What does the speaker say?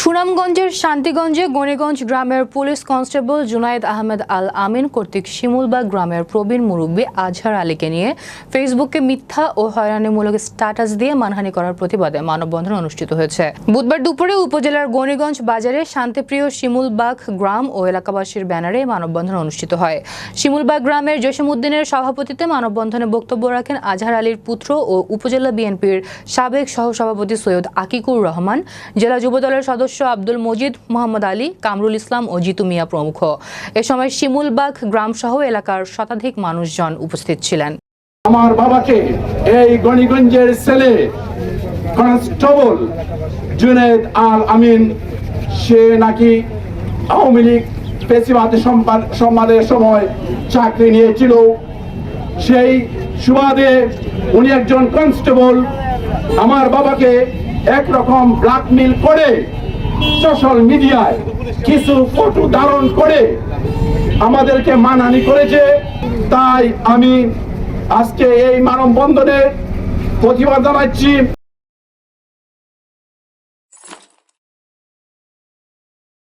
সুনামগঞ্জের শান্তিগঞ্জে গণিগঞ্জ গ্রামের পুলিশ কনস্টেবল জুনায়েদ আহমেদ আল আমিন কর্তৃক শিমুলবাগ গ্রামের প্রবীণ মুরব্বী আজহার আলীকে নিয়ে ফেসবুকে মিথ্যা ও হয়রানিমূলক স্ট্যাটাস দিয়ে মানহানি করার প্রতিবাদে মানববন্ধন অনুষ্ঠিত হয়েছে। বুধবার দুপুরে উপজেলার গণিগঞ্জ বাজারে শান্তিপ্রিয় শিমুলবাগ গ্রাম ও এলাকাবাসীর ব্যানারে মানববন্ধন অনুষ্ঠিত হয়। শিমুলবাগ গ্রামের জসিমউদ্দিনের সভাপতিত্বে মানববন্ধনে বক্তব্য রাখেন আজহার আলীর পুত্র ও উপজেলা বিএনপির সাবেক সহসভাপতি সৈয়দ আকিকুর রহমান। জেলা যুবদলের সদস্য আব্দুল মজিদ, মোহাম্মদ আলী, কামরুল ইসলাম ও জিতু মিয়া প্রমুখ। এ সময় শিমুলবাগ গ্রামসহ এলাকার শতাধিক মানুষজন উপস্থিত ছিলেন। আমার বাবাকে এই গণিগঞ্জের ছেলে কনস্টেবল জুনেদ আল আমিন, সে নাকি আওয়ামী লীগ পেশিবাদী সম্মানের সময় চাকরি নিয়েছিল। সেই সুবাদে উনি একজন কনস্টেবল। আমার বাবাকে একরকম ব্ল্যাকমেল করে সোশ্যাল মিডিয়ায় কিছু ফটো ধারণ করে আমাদেরকে মানহানি করেছে। তাই আমি আজকে এই মানববন্ধনের প্রতিবাদ জানাচ্ছি।